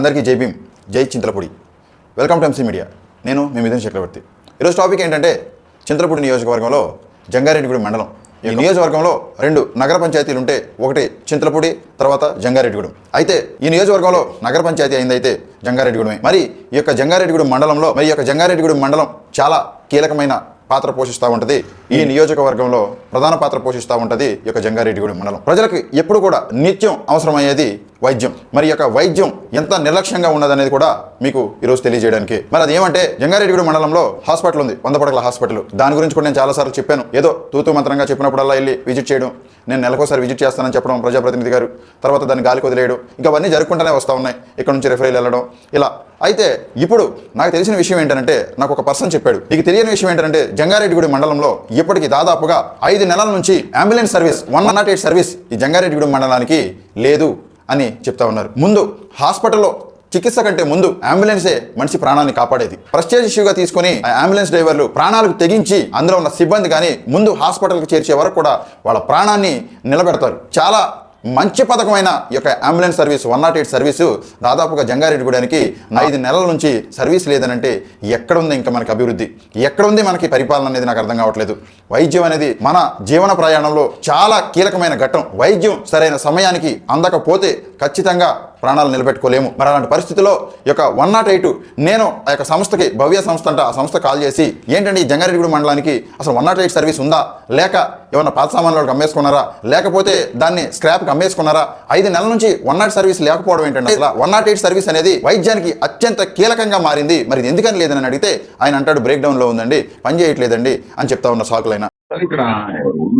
అందరికీ Jai Bhim Jai Chintalapudi. Welcome to M C media నేను మీ మిథున్ చక్రవర్తి. ఈరోజు టాపిక్ ఏంటంటే చింతలపూడి నియోజకవర్గంలో జంగారెడ్డిగూడెం మండలం. ఈ నియోజకవర్గంలో రెండు నగర పంచాయతీలు ఉంటే ఒకటి చింతలపూడి తర్వాత జంగారెడ్డిగూడెం. అయితే ఈ నియోజకవర్గంలో నగర పంచాయతీ అయిందైతే జంగారెడ్డిగూడెమే. మరి ఈ యొక్క జంగారెడ్డిగూడెం మండలంలో మరి ఈ యొక్క జంగారెడ్డిగూడెం మండలం చాలా కీలకమైన పాత్ర పోషిస్తూ ఉంటుంది. ఈ నియోజకవర్గంలో ప్రధాన పాత్ర పోషిస్తూ ఉంటుంది ఈ యొక్క జంగారెడ్డిగూడెం మండలం. ప్రజలకు ఎప్పుడు కూడా నిత్యం అవసరమయ్యేది వైద్యం. మరి యొక్క వైద్యం ఎంత నిర్లక్ష్యంగా ఉన్నదనేది కూడా మీకు ఈరోజు తెలియజేయడానికి. మరి అది ఏమంటే జంగారెడ్డిగూడెం మండలంలో హాస్పిటల్ ఉంది వంద పడకల హాస్పిటల్. దాని గురించి కూడా నేను చాలాసార్లు చెప్పాను. ఏదో తూతూ మంత్రంగా చెప్పినప్పుడల్లా వెళ్ళి విజిట్ చేయడం నేను నెలకోసారి విజిట్ చేస్తానని చెప్పడం ప్రజాప్రతినిధి గారు తర్వాత దాన్ని గాలికి వదిలేయడం ఇంకా అవన్నీ జరుపుకుంటూనే వస్తూ ఉన్నాయి. ఇక్కడ నుంచి రెఫరీలు వెళ్ళడం ఇలా అయితే ఇప్పుడు నాకు తెలిసిన విషయం ఏంటంటే నాకు ఒక పర్సన్ చెప్పాడు. నీకు తెలియని విషయం ఏంటంటే జంగారెడ్డిగూడెం మండలంలో ఇప్పటికి దాదాపుగా ఐదు నెలల నుంచి ambulance service one not eight service ఈ జంగారెడ్డిగూడెం మండలానికి లేదు అని చెప్తా ఉన్నారు. ముందు హాస్పిటల్లో చికిత్స కంటే ముందు అంబులెన్సే మనిషి ప్రాణాన్ని కాపాడేది. ప్రెస్టేజ్ ఇష్యూగా తీసుకొని ఆ అంబులెన్స్ డ్రైవర్లు ప్రాణాలకు తెగించి అందులో ఉన్న సిబ్బంది కానీ ముందు హాస్పిటల్కి చేర్చే వరకు కూడా వాళ్ళ ప్రాణాన్ని నిలబెడతారు. చాలా మంచి పథకమైన ఈ యొక్క ambulance service one not eight service దాదాపుగా జంగారెడ్డిగూడానికి ఐదు నెలల నుంచి సర్వీస్ లేదనంటే ఎక్కడ ఉంది ఇంకా మనకి అభివృద్ధి? ఎక్కడ ఉంది మనకి పరిపాలన అనేది నాకు అర్థం కావట్లేదు. వైద్యం అనేది మన జీవన ప్రయాణంలో చాలా కీలకమైన ఘట్టం. వైద్యం సరైన సమయానికి అందకపోతే ఖచ్చితంగా ప్రాణాలు నిలబెట్టుకోలేము. మరి అలాంటి పరిస్థితిలో ఈ యొక్క వన్ నాట్ ఎయిట్ నేను ఆ యొక్క సంస్థకి భవ్య సంస్థ అంట ఆ సంస్థ కాల్ చేసి ఏంటంటే ఈ జంగారెడ్డిగూడ మండలానికి అసలు వన్ నాట్ ఎయిట్ సర్వీస్ ఉందా? లేక ఏమన్నా పాత సామాన్లు అమ్మేసుకున్నారా? లేకపోతే దాన్ని స్క్రాప్కి అమ్మేసుకున్నారా? ఐదు నెలల నుంచి వన్ నాట్ సర్వీస్ లేకపోవడం ఏంటంటే అసలు వన్ నాట్ ఎయిట్ సర్వీస్ అనేది వైద్యానికి అత్యంత కీలకంగా మారింది. మరి ఇది ఎందుకని లేదని అడిగితే ఆయన అంటాడు బ్రేక్ డౌన్లో ఉందండి పని చేయట్లేదండి అని చెప్తా ఉన్న సాకులైన సార్ ఇక్కడ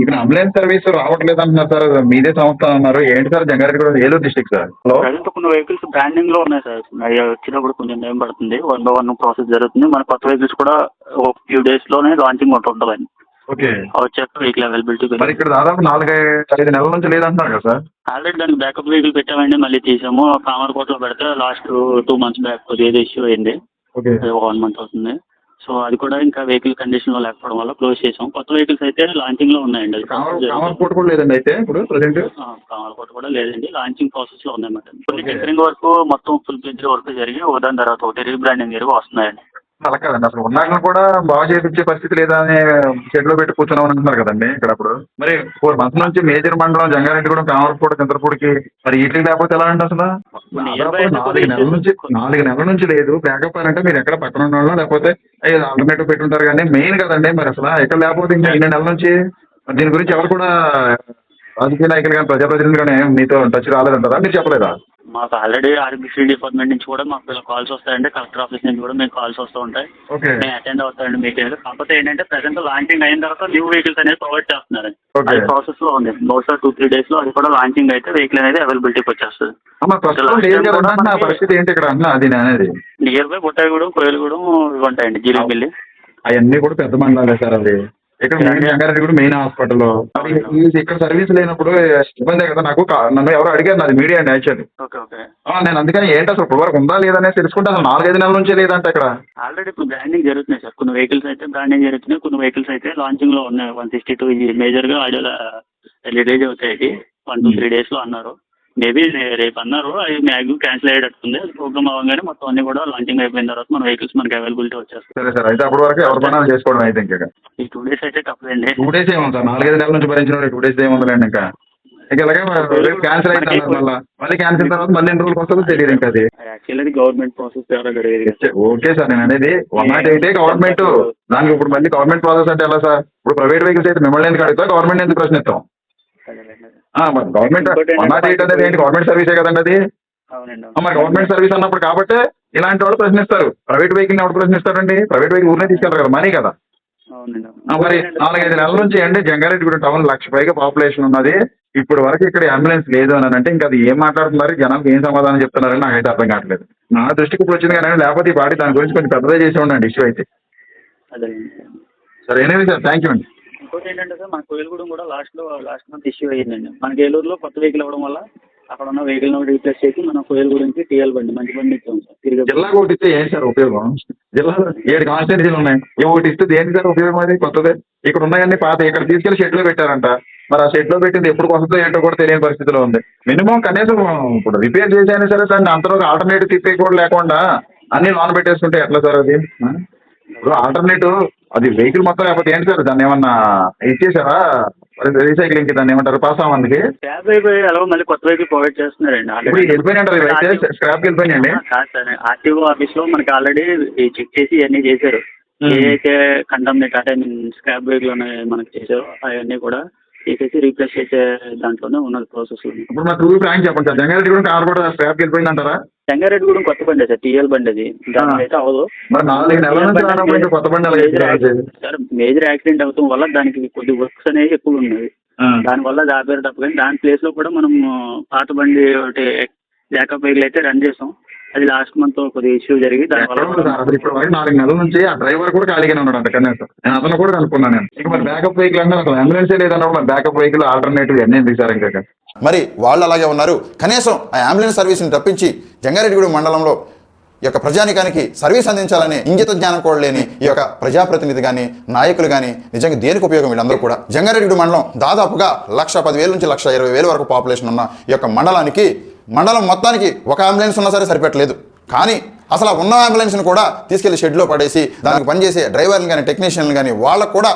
ఇక్కడ అంబులెన్స్ సర్వీస్ రావట్లేదు అంటున్నారు సార్ మీదే సంస్థ అన్నారు. ఏంటి సార్? జంగారెడ్డి కూడా Eluru district sir. Hello? Present కొన్ని వెహికల్స్ బ్రాండింగ్లో ఉన్నాయి సార్. అవి వచ్చినప్పుడు కొంచెం టైం పడుతుంది. వన్ బై వన్ ప్రాసెస్ జరుగుతుంది. మన కొత్త వెహికల్స్ కూడా ఒక ఫ్యూ డేస్లోనే లాంచింగ్ ఉంటుందండి ఓకే. వచ్చాక వెహికల్ అవైలబిలిటీ మరి ఇక్కడ దాదాపు నాలుగు ఐదు నెలల నుంచి లేదంటున్నారు కదా సార్. ఆల్రెడీ దానికి బ్యాకప్ వెహికల్ పెట్టామండి. మళ్ళీ తీసాము. కామర్కోట్లో పెడితే లాస్ట్ టూ మంత్స్ బ్యాక్ ఏదో ఇష్యూ అయింది. ఓకే. వన్ మంత్ అవుతుంది. సో అది కూడా ఇంకా వెహికల్ కండిషన్లో లేకపోవడం వల్ల క్లోజ్ చేసాం. కొత్త వెహికల్స్ అయితే లాంచింగ్లో ఉన్నాయండి. అది కూడా లేదండి అయితే ఇప్పుడు కూడా లేదండి. లాంచింగ్ ప్రాసెస్లో కొన్ని టెంకరింగ్ వర్క్ మొత్తం ఫుల్ ప్లేజ్ వర్క్ జరిగి ఒక దాని తర్వాత ఒకటి రీబ్రాండింగ్ జరిగి వస్తున్నాయండి. అలా కాదండి. అసలు ఉన్నాక కూడా బాగా చేయించే పరిస్థితి లేదా అని షెడ్లో పెట్టి కూర్చున్నామని అంటున్నారు కదండి ఇక్కడ అప్పుడు. మరి ఫోర్ మంత్స్ నుంచి మేజర్ మండలం జంగారెడ్డి కూడా కామర్పూట చంద్రపూడికి మరి వీటికి లేకపోతే ఎలా అండి అసలు? నాలుగు నెలల నుంచి నాలుగు నెలల నుంచి లేదు. బ్యాకప్ అని అంటే మీరు ఎక్కడ పక్కన వాళ్ళో లేకపోతే ఆల్టర్నేటివ్ పెట్టుంటారు కానీ మెయిన్ కదండి మరి అసలు. ఎక్కడ లేకపోతే ఇంకా ఇన్ని నెలల నుంచి దీని గురించి ఎవరు కూడా రాజకీయ నాయకులు కానీ ప్రజాప్రతినిధులు కానీ మీతో టచ్ రాలేదంటారా? మీరు చెప్పలేదా? మాకు ఆల్రెడీ ఆర్బీసీ డిపార్ట్మెంట్ నుంచి కూడా మాకు ఇలా కాల్స్ వస్తాయండి. కలెక్టర్ ఆఫీస్ నుంచి కూడా మీకు కాల్స్ వస్తూ ఉంటాయి. మేము అటెండ్ అవుతాయండి మీటింగ్ కాకపోతే ఏంటంటే ప్రజెంట్ లాంచింగ్ అయిన తర్వాత న్యూ వెహికల్స్ అనేది ప్రొవైడ్ చేస్తున్నారు. అది ప్రాసెస్లో ఉంది. బహుశా టూ త్రీ డేస్లో అది కూడా లాంచింగ్ అయితే వెహికల్ అనేది అవైలబిలిటీకి వచ్చేస్తుంది. పరిస్థితి ఏంటి ఇక్కడ? అన్న అది అనేది. నియర్ బై బుట్టాయిగూడెం కోయిలగూడెం ఇవి ఉంటాయండి. జీలిబిల్లి అవన్నీ కూడా పెద్ద మండలాలే సార్ అది ఇక్కడ మెయిన్ జంగారెడ్డి కూడా మెయిన్ హాస్పిటల్ ఇక్కడ సర్వీస్ లేనప్పుడు ఇబ్బందే కదా నాకు నన్ను ఎవరు అడిగారు నాది మీడియా అండి యాక్చువల్లీ ఓకే ఓకే నేను అందుకని ఏంటి అసలు ఇప్పుడు వరకు ఉందా లేదనేది తెలుసుకుంటే అసలు నాలుగైదు నెలల నుంచే లేదంట ఇక్కడ ఆల్రెడీ ఇప్పుడు బ్రాండింగ్ జరుగుతున్నాయి సార్. కొన్ని వెహికల్స్ అయితే బ్రాండింగ్ జరుగుతున్నాయి కొన్ని వెహికల్స్ అయితే లాంచింగ్లో ఉన్నాయి. వన్ సిక్స్టీ టూ ఇది మేజర్గా ఆడియో రిలీజ్ అవుతాయి వన్ టూ త్రీ డేస్లో అన్నారు. మేబీ రేపు అన్నారు. అది మ్యాక్సిమం క్యాన్సిల్ అయ్యేటట్టుంది. అది ప్రోగ్రామ్ అవ్వగానే మొత్తం అన్ని కూడా లాంచింగ్ అయిపోయిన తర్వాత మన వెహికల్స్ మనకి అవైలబిలిటీ వచ్చేస్తాయి. సరే సార్ అయితే అప్పటి వరకు ఎవరి పని చేసుకోవడం అయితే ఇంకా ఈ టూ డేస్ అయితే తప్పదండి. టూ డేస్ ఏముంది సార్? నాలుగైదు నెలల నుంచి భరించిన టూ డేస్ ఏముందండి ఇంకా. ఇక ఇలాగే రేపు క్యాన్సిల్ అయితే మళ్ళీ మళ్ళీ క్యాన్సిల్ తర్వాత మళ్ళీ ఎన్ని రోజులకు వస్తుందో తెలియదు ఇంకా అది. యాక్చువల్లీ అది గవర్నమెంట్ ప్రాసెస్ ద్వారా ఓకే సార్ నేను అనేది వన్ నాట్ ఎయిటే గవర్నమెంట్ దానికి ఇప్పుడు మళ్ళీ గవర్నమెంట్ ప్రాసెస్ అంటే ఎలా సార్? ఇప్పుడు ప్రైవేట్ వెహికల్స్ అయితే మిమ్మల్ని ఎందుకు అడుగుతా గవర్నమెంట్ ఎందుకు ప్రశ్నిస్తాం? గవర్నమెంట్ అనేది ఏంటి? గవర్నమెంట్ సర్వీసే కదండి అది? మరి గవర్నమెంట్ సర్వీస్ అన్నప్పుడు కాబట్టి ఇలాంటి వాళ్ళు ప్రశ్నిస్తారు. ప్రైవేట్ వెహికల్ ఎవరు ప్రశ్నిస్తారండి? ప్రైవేట్ వెహికల్ ఊరినే తీసుకెళ్తారు కదా మనీ కదా. మరి నాలుగైదు నెలల నుంచి అండి జంగారెడ్డిగూడెం టౌన్ లక్ష పైగా పాపులేషన్ ఉన్నది. ఇప్పుడు వరకు ఇక్కడ అంబులెన్స్ లేదు అని అంటే ఇంకా అది ఏం మాట్లాడుతున్నారు? జనాలకు ఏం సమాధానం చెప్తున్నారని నాకైతే అర్థం కావట్లేదు. నా దృష్టికి ఇప్పుడు వచ్చింది కానీ లేకపోతే ఈ పార్టీ దాని గురించి కొంచెం పెద్దదే చేసి ఉండండి ఇష్యూ అయితే. సరే ఎనీవే సార్ థ్యాంక్ యూ అండి. ఇంకోటి ఏంటంటే సార్ మన కోయిలగూడెం కూడా లాస్ట్లో లాస్ట్ మంత్ ఇష్యూ అయ్యిందండి. మనకి ఏలూరులో కొత్త వెహికల్ అవ్వడం వల్ల అక్కడ ఉన్న వెహికల్ రీప్లేస్ చేసి మన కోయిలగూడెంకి టీఎల్ బండి మంచి బండి ఇచ్చాం సార్. తిరిగి ఒకటి ఇస్తే ఏం సార్ ఉపయోగం? జిల్లాలో ఏడు కాన్స్టిట్యూన్సీలు ఉన్నాయి. ఏ ఒకటి ఇస్తే దేని సార్ ఉపయోగం అది? కొత్తదే. ఇక్కడ ఉన్నాయన్నీ పాత ఇక్కడ తీసుకెళ్ళి షెడ్లో పెట్టారంట. మరి ఆ షెడ్లో పెట్టింది ఎప్పుడు వస్తుందో ఏంటో కూడా తెలియని పరిస్థితిలో ఉంది. మినిమం కనీసం ఇప్పుడు రిపేర్ చేసైనా సరే దాన్ని అంతలో ఆల్టర్నేటివ్ తిప్పే కూడా లేకుండా అన్ని లోన్ పెట్టేసుకుంటే ఎట్లా సార్ అది? ఆ? ఇప్పుడు ఆల్టర్నేటివ్ అది వెహికల్ మొత్తం లేకపోతే ఏంటి సార్? దాన్ని ఏమన్నా ఇచ్చేసారా? రీసైక్లింగ్కి దాన్ని ఏమంటారు? పాస్ అవ్వడానికి స్క్రాప్ అయిపోయి ఎలాగో మళ్ళీ కొత్త వెహికల్ ప్రొవైడ్ చేస్తున్నారండి ఇప్పుడు వెళ్ళిపోయినాయంటారు ఇవైతే స్క్రాప్ వెళ్ళిపోయినాయండి కాదు సార్ ఆర్టీఓ ఆఫీస్లో మనకి ఆల్రెడీ చెక్ చేసి ఇవన్నీ చేశారు. ఏదైతే కండమ్నేట్ అంటే స్క్రాప్ వెహికల్ మనకి చేశారో అవన్నీ కూడా తీసేసి రీప్లేస్ చేసే దాంట్లోనే ఉన్నది ప్రాసెస్ ఇప్పుడు మా టూ ఫ్రాంక్ చెప్పండి సార్. జంగారెడ్డి కూడా కార్ కూడా స్క్రాప్ వెళ్ళిపోయింది కూడా కొత్త బండి సార్ టీఎల్ బండి అది దానికి అయితే అవ్వదు సార్ మేజర్ యాక్సిడెంట్ అవటం వల్ల దానికి కొద్ది వర్క్స్ అనేవి ఎక్కువ ఉన్నాయి ఆ. దానివల్ల అది ఆపేరు తప్ప కానీ దాని ప్లేస్లో కూడా మనం పాత బండి ఒకటి బ్యాకప్ వెహికల్ అయితే రన్ చేసాం. అది లాస్ట్ మంత్ కొద్దిగా ఇష్యూ జరిగి దానివల్ల ఇప్పుడు వరకు నాలుగు నెలల నుంచి ఆ డ్రైవర్ కూడా ఖాళీగానే ఉన్నాడు అంట కనీసం నేను అతను కూడా అనుకున్నాను నేను. ఇక మరి బ్యాకప్ వెహికల్ అంటే అసలు అంబులెన్సే లేదన్నప్పుడు మరి బ్యాకప్ వెహికల్ ఆల్టర్నేటివ్ అన్నీ ఎందుకు సార్ ఇంకా? మరి వాళ్ళు అలాగే ఉన్నారు. కనీసం ఆ అంబులెన్స్ సర్వీస్ని తప్పించి జంగారెడ్డిగూడెం మండలంలో ఈ యొక్క ప్రజానికానికి సర్వీస్ అందించాలనే ఇంగిత జ్ఞానం కూడా లేని ఈ యొక్క ప్రజాప్రతినిధి కానీ నాయకులు కానీ నిజంగా దేనికి ఉపయోగం వీళ్ళందరూ కూడా? జంగారెడ్డి మండలం దాదాపుగా లక్ష పదివేల నుంచి లక్ష ఇరవై వేల వరకు పాపులేషన్ ఉన్న ఈ యొక్క మండలానికి మండలం మొత్తానికి ఒక అంబులెన్స్ ఉన్నా సరే సరిపెట్టలేదు. కానీ అసలు ఉన్న అంబులెన్స్ని కూడా తీసుకెళ్ళి షెడ్లో పడేసి దానికి పనిచేసే డ్రైవర్లు కానీ టెక్నీషియన్లు కానీ వాళ్ళకు కూడా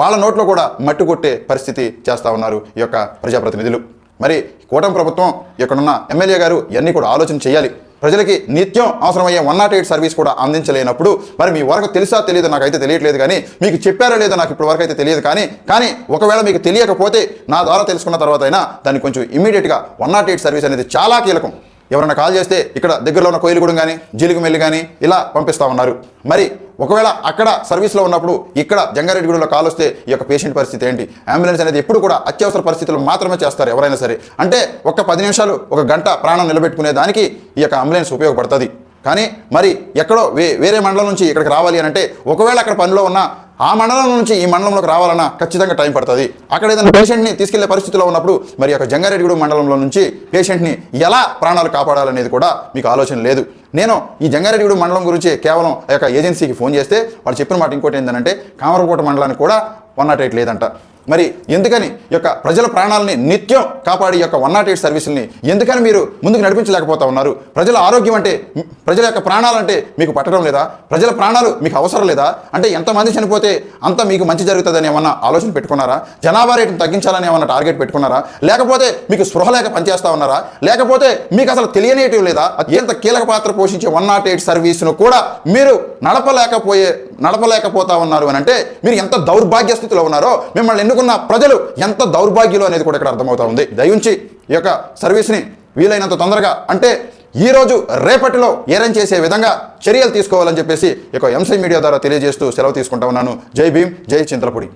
వాళ్ళ నోట్లో కూడా మట్టి కొట్టే పరిస్థితి చేస్తూ ఉన్నారు ఈ యొక్క ప్రజాప్రతినిధులు. మరి కూటమి ప్రభుత్వం ఇక్కడున్న ఎమ్మెల్యే గారు ఇవన్నీ కూడా ఆలోచన చేయాలి. ప్రజలకి నిత్యం అవసరమయ్యే వన్ నాట్ ఎయిట్ సర్వీస్ కూడా అందించలేనప్పుడు మరి మీ వరకు తెలుసా తెలియదు నాకైతే తెలియట్లేదు కానీ మీకు చెప్పారో లేదో నాకు ఇప్పటి వరకు అయితే తెలియదు కానీ కానీ ఒకవేళ మీకు తెలియకపోతే నా ద్వారా తెలుసుకున్న తర్వాత అయినా దాన్ని కొంచెం ఇమీడియట్గా వన్ నాట్ ఎయిట్ సర్వీస్ అనేది చాలా కీలకం. ఎవరైనా కాల్ చేస్తే ఇక్కడ దగ్గరలో ఉన్న కోయిలగూడెం కానీ జీలికమెల్లి కానీ ఇలా పంపిస్తూ ఉన్నారు. మరి ఒకవేళ అక్కడ సర్వీస్లో ఉన్నప్పుడు ఇక్కడ జంగారెడ్డిగూడలో కాల్ వస్తే ఈ యొక్క పేషెంట్ పరిస్థితి ఏంటి? అంబులెన్స్ అనేది ఎప్పుడు కూడా అత్యవసర పరిస్థితులు మాత్రమే చేస్తారు ఎవరైనా సరే. అంటే ఒక పది నిమిషాలు ఒక గంట ప్రాణం నిలబెట్టుకునే దానికి ఈ యొక్క అంబులెన్స్ ఉపయోగపడుతుంది. కానీ మరి ఎక్కడో వే వేరే మండలం నుంచి ఇక్కడికి రావాలి అని అంటే ఒకవేళ అక్కడ పనిలో ఉన్న ఆ మండలం నుంచి ఈ మండలంలోకి రావాలన్నా ఖచ్చితంగా టైం పడుతుంది. అక్కడ ఏదైనా పేషెంట్ని తీసుకెళ్ళే పరిస్థితిలో ఉన్నప్పుడు మరి యొక్క జంగారెడ్డిగూడెం మండలంలో నుంచి పేషెంట్ని ఎలా ప్రాణాలు కాపాడాలనేది కూడా మీకు ఆలోచన లేదు. నేను ఈ జంగారెడ్డి మండలం గురించి కేవలం ఆ యొక్క ఏజెన్సీకి ఫోన్ చేస్తే వాళ్ళు చెప్పిన మాట ఇంకోటి ఏంటంటే కామరకోట మండలానికి కూడా వన్ నాట్ ఎయిట్ లేదంట. మరి ఎందుకని ఈ యొక్క ప్రజల ప్రాణాలని నిత్యం కాపాడి ఈ యొక్క వన్ నాట్ ఎయిట్ సర్వీసుల్ని ఎందుకని మీరు ముందుకు నడిపించలేకపోతా ఉన్నారు? ప్రజల ఆరోగ్యం అంటే ప్రజల యొక్క ప్రాణాలంటే మీకు పట్టడం లేదా? ప్రజల ప్రాణాలు మీకు అవసరం లేదా? అంటే ఎంతమంది చనిపోతే అంత మీకు మంచి జరుగుతుందని ఏమన్నా ఆలోచన పెట్టుకున్నారా? జనాభా రేటును తగ్గించాలని ఏమన్నా టార్గెట్ పెట్టుకున్నారా? లేకపోతే మీకు స్పృహ లేక పనిచేస్తా ఉన్నారా? లేకపోతే మీకు అసలు తెలియనేటివి లేదా? అత్యంత కీలక పాత్ర పోషించే వన్ నాట్ ఎయిట్ సర్వీస్ను కూడా మీరు నడపలేకపోయే నడపలేకపోతా ఉన్నారు అని అంటే మీరు ఎంత దౌర్భాగ్య స్థితిలో ఉన్నారో మిమ్మల్ని ఎన్నుకున్న ప్రజలు ఎంత దౌర్భాగ్యులు అనేది కూడా ఇక్కడ అర్థమవుతా ఉంది. దయించి ఈ యొక్క సర్వీస్ని వీలైనంత తొందరగా అంటే ఈ రోజు రేపటిలో ఏరం చేసే విధంగా చర్యలు తీసుకోవాలని చెప్పేసి ఈ యొక్క ఎంసీ మీడియా ద్వారా తెలియజేస్తూ సెలవు తీసుకుంటా ఉన్నాను. జై భీమ్ జై చింతలపూడి.